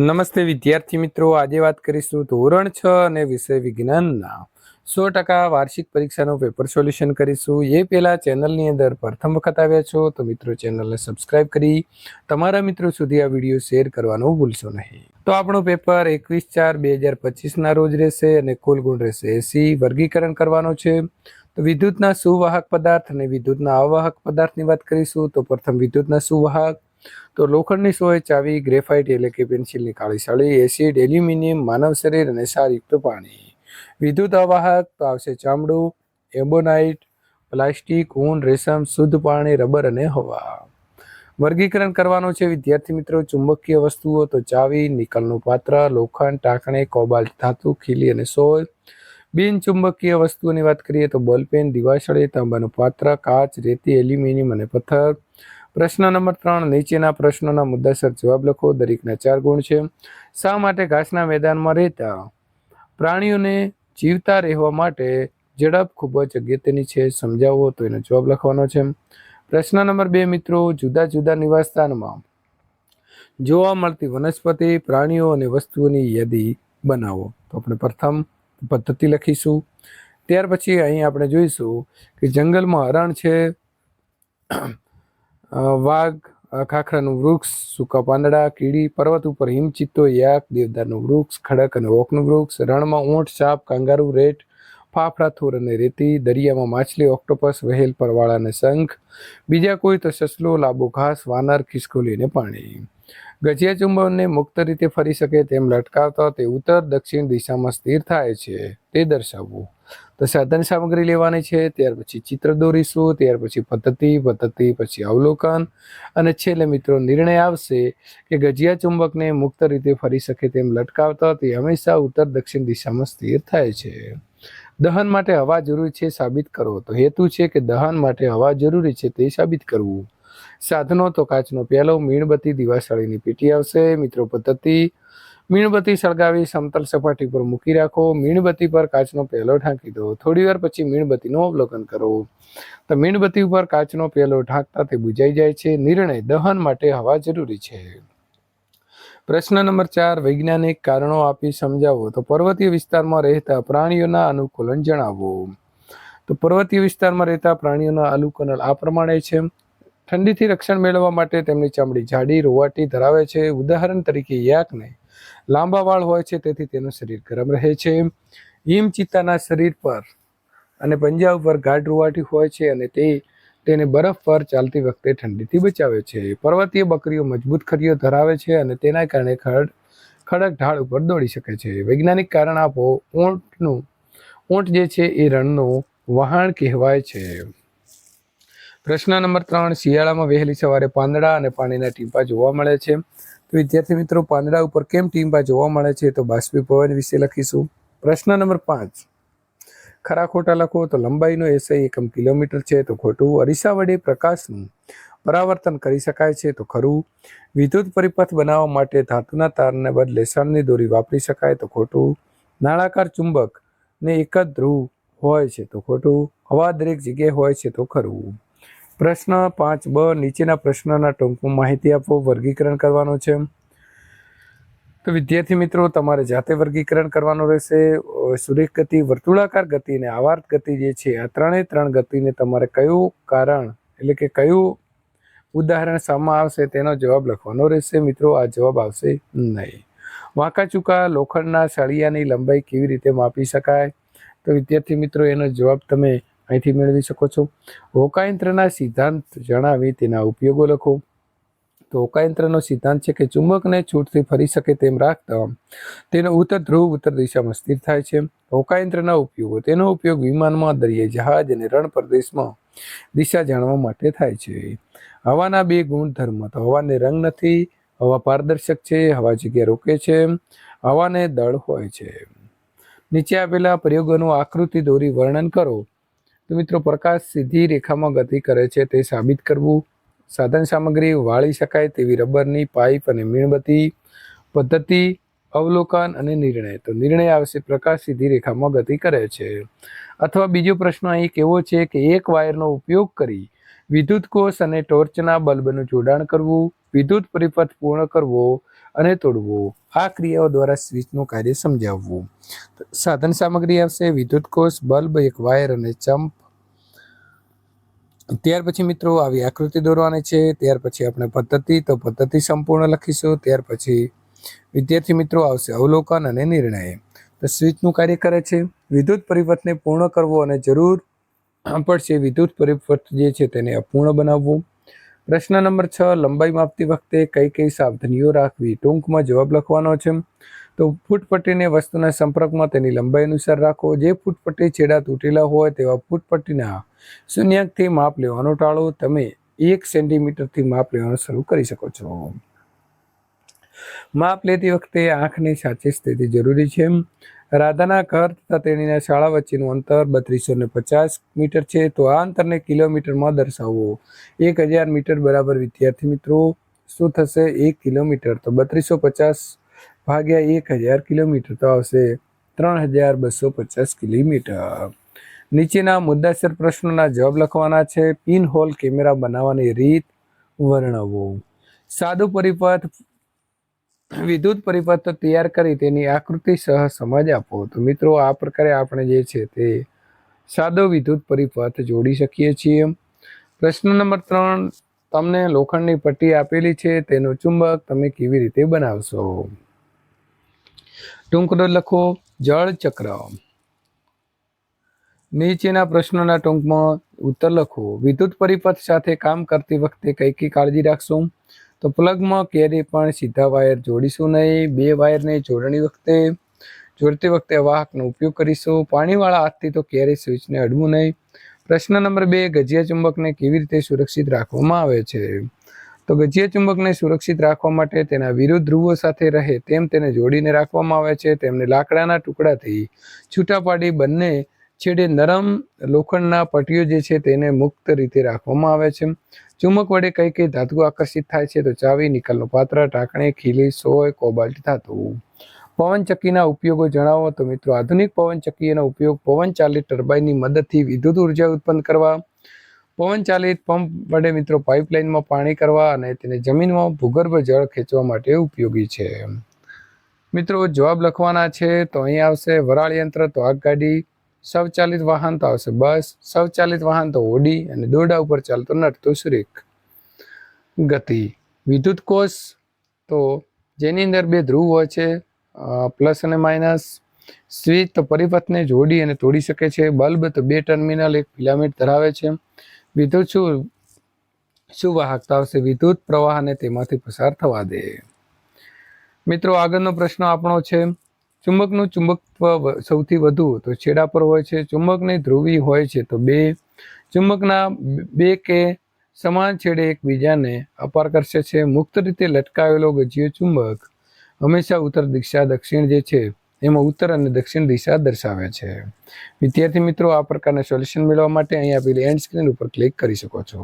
નમસ્તે વિદ્યાર્થી મિત્રો, આજે વાત કરીશું ધોરણ છ અને વિષય વિજ્ઞાનના. સો ટકા વાર્ષિક પરીક્ષાનું પેપર સોલ્યુશન કરીશું. એ પહેલાં ચેનલની અંદર પ્રથમ વખત આવ્યા છો તો મિત્રો ચેનલને સબસ્ક્રાઇબ કરી તમારા મિત્રો સુધી આ વીડિયો શેર કરવાનું ભૂલશો નહીં. તો આપણું પેપર એકવીસ ચાર બે હજાર પચીસના રોજ રહેશે અને કુલ ગુણ રહેશે એસી. વર્ગીકરણ કરવાનો છે. તો વિદ્યુતના સુવાહક પદાર્થ અને વિદ્યુતના અવાહક પદાર્થની વાત કરીશું તો પ્રથમ વિદ્યુતના સુવાહક તો લોખંડની સોય, ચાવી, ગ્રેફાઇટ એટલે કે પેન્સિલની કાળી સળી, એસિડ, એલ્યુમિનિયમ, માનવ શરીર અને સારયુક્ત પાણી. વિદ્યુત અવાહક તો આવશે ચામડું, એબોનાઇટ, પ્લાસ્ટિક, ઊન, રેશમ, શુદ્ધ પાણી, રબર અને હવા. વર્ગીકરણ કરવાનું છે વિદ્યાર્થી મિત્રો ચુંબકીય વસ્તુઓ તો ચાવી, નિકલનું પાત્ર, લોખંડ, ટાંકણે, કોબાલ્ટ ધાતુ, ખીલી અને સોય. બિન ચુંબકીય વસ્તુઓની વાત કરીએ તો બોલપેન, દિવાસળી, તાંબાનું પાત્ર, કાચ, રેતી, એલ્યુમિનિયમ અને પથ્થર. પ્રશ્ન નંબર ત્રણ, નીચેના પ્રશ્નોના મુદ્દાસર જવાબ લખો. દરેકના ચાર ગુણ છે. શા માટે ઘાસના મેદાનમાં રહેતા પ્રાણીઓને જીવતા રહેવા માટે ઝડપ ખૂબ જ અગત્યની છે? સમજાવો તો એનો જવાબ લખવાનો છે. પ્રશ્ન નંબર બે, મિત્રો, જુદા જુદા નિવાસસ્થાનમાં જોવા મળતી વનસ્પતિ, પ્રાણીઓ અને વસ્તુઓની યાદી બનાવો. તો આપણે પ્રથમ પદ્ધતિ લખીશું. ત્યાર પછી અહીં આપણે જોઈશું કે જંગલમાં હરણ છે. વાઘ ખાખરાનું વૃક્ષ, સૂકા પાંદડા, કીડી, પર્વત ઉપર હિમચિત્તો, યાક, દેવદારનું વૃક્ષ, ખડક અને ઓકનું વૃક્ષ, રણમાં ઊંટ, સાપ, કાંગારુ, રેટ, ફાફડા, થોર અને રેતી, દરિયામાં માછલી, ઓક્ટોપસ, વહેલ, પરવાળા અને શંખ, બીજા કોઈ તો સસલો, લાંબો ઘાસ, વાનર, ખિસકોલી અને પાણી. ગજિયા ચુંબનને મુક્ત રીતે ફરી શકે તેમ લટકાવતા તે ઉત્તર દક્ષિણ દિશામાં સ્થિર થાય છે. તે દર્શાવવું. તો સાધન સામગ્રી લેવાની છે, ત્યાર પછી ચિત્ર દોરીશું, ત્યાર પછી પદ્ધતિ પદ્ધતિ પછી અવલોકન. અને છેલ્લે મિત્રો નિર્ણય આવશે કે ગજિયા ચુંબકને મુક્ત રીતે ફરી શકે તેમ લટકાવતા તે હંમેશા ઉત્તર દક્ષિણ દિશામાં સ્થિર થાય છે. દહન માટે હવા જરૂરી છે સાબિત કરો તો હેતુ છે કે દહન માટે હવા જરૂરી છે તે સાબિત કરવું. સાધનો તો કાચનો પ્યાલો, મીણબત્તી, દિવાસળીની પેટી આવશે. મિત્રો પદ્ધતિ મીણબત્તી સળગાવી સમતલ સપાટી પર મૂકી રાખો. મીણબત્તી પર કાચનો પહેલો ઢાંકી દો. થોડી વાર પછી મીણબત્તીનું અવલોકન કરો. તો મીણબત્તી ઉપર કાચનો પહેલો ઢાંકતા તે બુજાઈ જાય છે. નિર્ણય દહન માટે હવા જરૂરી છે. પ્રશ્ન નંબર ચાર, વૈજ્ઞાનિક કારણો આપી સમજાવો. તો પર્વતીય વિસ્તારમાં રહેતા પ્રાણીઓના અનુકૂલન જણાવો. તો પર્વતીય વિસ્તારમાં રહેતા પ્રાણીઓના અનુકૂલન આ પ્રમાણે છે. ઠંડીથી રક્ષણ મેળવવા માટે તેમની ચામડી જાડી, રોવાટી ધરાવે છે. ઉદાહરણ તરીકે યાકને લાંબા વાળ હોય છે, તેથી તેનું શરીર ગરમ રહે છે. હિમ ચિત્તાના શરીર પર અને પંજા ઉપર ગાઢ રૂવાટી હોય છે અને તે તેને બરફ પર ચાલતી વખતે ઠંડીથી બચાવે છે. પર્વતીય બકરીઓ મજબૂત ખરીઓ ધરાવે છે અને તેના કારણે ખડ, ખડક ઢાળ ઉપર દોડી શકે છે. વૈજ્ઞાનિક કારણ આપો, ઊંટનું, ઊંટ જે છે એ રણનું વહાણ કહેવાય છે. પ્રશ્ન નંબર ત્રણ, શિયાળામાં વહેલી સવારે પાંદડા અને પાણીના ટીંપા જોવા મળે છે. તો વિદ્યાર્થી મિત્રો, પાંદડા ઉપર કેમ ટીંપા જોવા મળે છે તો બાષ્પીભવન વિશે લખીશું. પ્રશ્ન નંબર પાંચ. ખરા ખોટા લખો તો લંબાઈનો એસઆઈ એકમ કિલોમીટર છે તો ખોટું. અરીસા વડે પ્રકાશનું પરાવર્તન કરી શકાય છે તો ખરું. વિદ્યુત પરિપથ બનાવવા માટે ધાતુના તારને બદલે શણની દોરી વાપરી શકાય તો ખોટું. નાળાકાર ચુંબક ને એક જ ધ્રુવ હોય છે તો ખોટું. હવા દરેક જગ્યાએ હોય છે તો ખરું. પ્રશ્ન પાંચ બ, નીચેના પ્રશ્નના ટૂંકમાં માહિતી આપો, વર્ગીકરણ કરવાનું છે. તો વિદ્યાર્થી મિત્રો, તમારે જાતે વર્ગીકરણ કરવાનું રહેશે. સુરેખ ગતિ, વર્તુળાકાર ગતિ અને આવાર્ત ગતિ જે છે, આ ત્રણે ત્રણ ગતિને તમારે કયું કારણ, એટલે કે કયું ઉદાહરણ સામા આવશે તેનો જવાબ લખવાનો રહેશે. મિત્રો, આ જવાબ આવશે નહીં. વાંકા ચૂકા લોખંડના સળિયાની લંબાઈ કેવી રીતે માપી શકાય? તો વિદ્યાર્થી મિત્રો, એનો જવાબ તમે અહીંથી મેળવી શકો છો. હોકાયંત્રના સિદ્ધાંત જણાવી તેના ઉપયોગો લખો. તો હોકાયંત્રનો સિદ્ધાંત છે કે ચુંબકને છૂટથી ફરી શકે તેમ રાખતા તેનો ઉત્તર ધ્રુવ ઉત્તર દિશામાં સ્થિર થાય છે. હોકાયંત્રના ઉપયોગો. તેનો ઉપયોગ વિમાનમાં દરિયાઈ જહાજ અને રણ પ્રદેશમાં દિશા જાણવા માટે થાય છે. હવાના બે ગુણધર્મ. તો હવાને રંગ નથી, હવા પારદર્શક છે, હવા જગ્યા રોકે છે, હવાને દળ હોય છે. નીચે આપેલા પ્રયોગોનું આકૃતિ દોરી વર્ણન કરો. તો મિત્રો પ્રકાશ સીધી રેખામાં ગતિ કરે છે તે સાબિત કરવું. સાધન સામગ્રી વાળી શકાય તેવી રબરની પાઇપ અને મીણબત્તી પદ્ધતિ અવલોકન અને નિર્ણય. તો નિર્ણય આવશે પ્રકાશ સીધી રેખામાં ગતિ કરે છે. અથવા બીજો પ્રશ્ન અહીં કેવો છે કે એક વાયરનો ઉપયોગ કરી વિદ્યુત કોષ અને ટોર્ચના બલ્બનું જોડાણ કરવું, વિદ્યુત પરિપથ પૂર્ણ કરવો અને તોડવું. આ ક્રિયાઓ દ્વારા સ્વિચનું કાર્ય સમજાવવું. સાધન સામગ્રી આવશે, વિદ્યુત કોષ, બલ્બ, એક વાયર અને ચંપ. ત્યાર પછી મિત્રો આવી આકૃતિ દોરવાની છે. ત્યાર પછી આપણે પદ્ધતિ, તો પદ્ધતિ સંપૂર્ણ લખીશું. ત્યાર પછી વિદ્યાર્થી મિત્રો આવશે અવલોકન અને નિર્ણય. તો સ્વિચનું કાર્ય કરે છે. વિદ્યુત પરિવર્તનને પૂર્ણ કરવો અને જરૂર પડશે વિદ્યુત પરિવર્ત જે છે તેને અપૂર્ણ બનાવવું. પ્રશ્ન નંબર છ, લંબાઈ માપતી વખતે કઈ કઈ સાવધાનીઓ રાખવી? ટૂંકમાં જવાબ લખવાનો છે, તો ફૂટપટ્ટીને વસ્તુના સંપર્કમાં તેની લંબાઈ અનુસાર રાખો. જે ફૂટપટ્ટી છેડા તૂટેલા હોય તેવા ફૂટપટ્ટીના શૂન્યાંકથી માપ લેવાનું ટાળો. તમે એક સેન્ટીમીટરથી માપ લેવાનું શરૂ કરી શકો છો. માપ લેતી વખતે આંખની સાચી સ્થિતિ જરૂરી છે. રાધાના ઘર તથા તેણીના શાળા વચ્ચેનું અંતર બત્રીસો ને પચાસ મીટર છે, તો આ અંતરને કિલોમીટરમાં દર્શાવવો એક હજાર મીટર બરાબર, વિદ્યાર્થી મિત્રો. શું થશે? એક કિલોમીટર, તો બત્રીસો પચાસ ભાગ્યા એક હજાર કિલોમીટર તો આવશે ત્રણ હજાર બસો પચાસ કિલોમીટર. નીચેના મુદ્દાસર પ્રશ્નોના જવાબ લખવાના છે. પિન હોલ કેમેરા બનાવવાની રીત વર્ણવો. સાદો પરિપથ વિદ્યુત પરિપત્ર તૈયાર કરી તેની આકૃતિ સહ સમજ આપો. તો મિત્રો, આ પ્રકારે આપણે જે છે તે સાદો વિદ્યુત પરિપથ જોડી શકીએ છીએ. પ્રશ્ન નંબર ત્રણ, તમને લોખંડની પટ્ટી આપેલી છે, તેનું ચુંબક તમે કેવી રીતે બનાવશો? ટૂંકનો લખો, જળ ચક્ર. નીચેના પ્રશ્નોના ટૂંકમાં ઉત્તર લખો. વિદ્યુત પરિપથ સાથે કામ કરતી વખતે કઈ કઈ કાળજી રાખશો? તો પ્લગમાં ક્યારેય પણ સીધા વાયર જોડીશું નહીં, બે વાયરને જોડણી વખતે, જોડતી વખતે વાહકનો ઉપયોગ કરીશું. પાણીવાળા હાથથી તો ક્યારેય સ્વિચને અડવું નહીં. પ્રશ્ન નંબર બે, ગજિયા ચુંબકને કેવી રીતે સુરક્ષિત રાખવામાં આવે છે? તો ગજિયા ચુંબકને સુરક્ષિત રાખવા માટે તેના વિરુદ્ધ ધ્રુવો સાથે રહે તેમ તેને જોડીને રાખવામાં આવે છે. તેમને લાકડાના ટુકડાથી છૂટા પાડી બંને છેડે નરમ લોખંડના પટ્ટીઓ જે છે તેને મુક્ત રીતે રાખવામાં આવે છે. ચુંબક વડે કઈ કઈ ધાતુ આકર્ષિત થાય છે તો ચાવી, નિકલનું પાત્ર ટાંકણી ખીલી, સોય, કોબાલ્ટ ધાતુ. પવનચક્કીના ઉપયોગો જણાવો તો મિત્રો, આધુનિક પવનચક્કીનો ઉપયોગ પવનચાલિત ટર્બાઇનની મદદથી વિદ્યુત ઊર્જા ઉત્પન્ન કરવા, પવનચાલિત પંપ વડે મિત્રો પાઇપલાઇનમાં પાણી કરવા અને તેને જમીનમાં ભૂગર્ભ જળ ખેંચવા માટે ઉપયોગી છે. મિત્રો, જવાબ લખવાના છે તો અહીં આવશે વરાળ યંત્ર, તો આગગાડી સ્વચાલિત વાહન તો આવશે. બસ સ્વચાલિત વાહન તો ઓડી અને દોરડા ઉપર ચાલતો નડતો સુરેખ. ગતિ. વિદ્યુત કોષ તો જેની અંદર બે ધ્રુવ હોય છે પ્લસ અને માઇનસ. સ્વિચ તો પરિપથને જોડી અને તોડી શકે છે. બલ્બ તો બે ટર્મિનલ, એક ફિલામેન્ટ ધરાવે છે. વિદ્યુત શું શું વાહકતા આવશે? વિદ્યુત પ્રવાહને તેમાંથી પસાર થવા દે. મિત્રો, આગળનો પ્રશ્ન આપણો છે. ચુંબકનું ચુંબકત્વ સૌથી વધુ તો છેડા પર હોય છે. ચુંબકની ધ્રુવી હોય છે તો બે. ચુંબકના બે કે સમાન છેડે એકબીજાને અપારકર્ષે છે. મુક્ત રીતે લટકાવેલો ગજીય ચુંબક હંમેશા ઉત્તર દિશા, દક્ષિણ જે છે, એમાં ઉત્તર અને દક્ષિણ દિશા દર્શાવે છે. વિદ્યાર્થી મિત્રો, આ પ્રકારના સોલ્યુશન મેળવવા માટે અહીં આપેલી એન્ડ સ્ક્રીન ઉપર ક્લિક કરી શકો છો.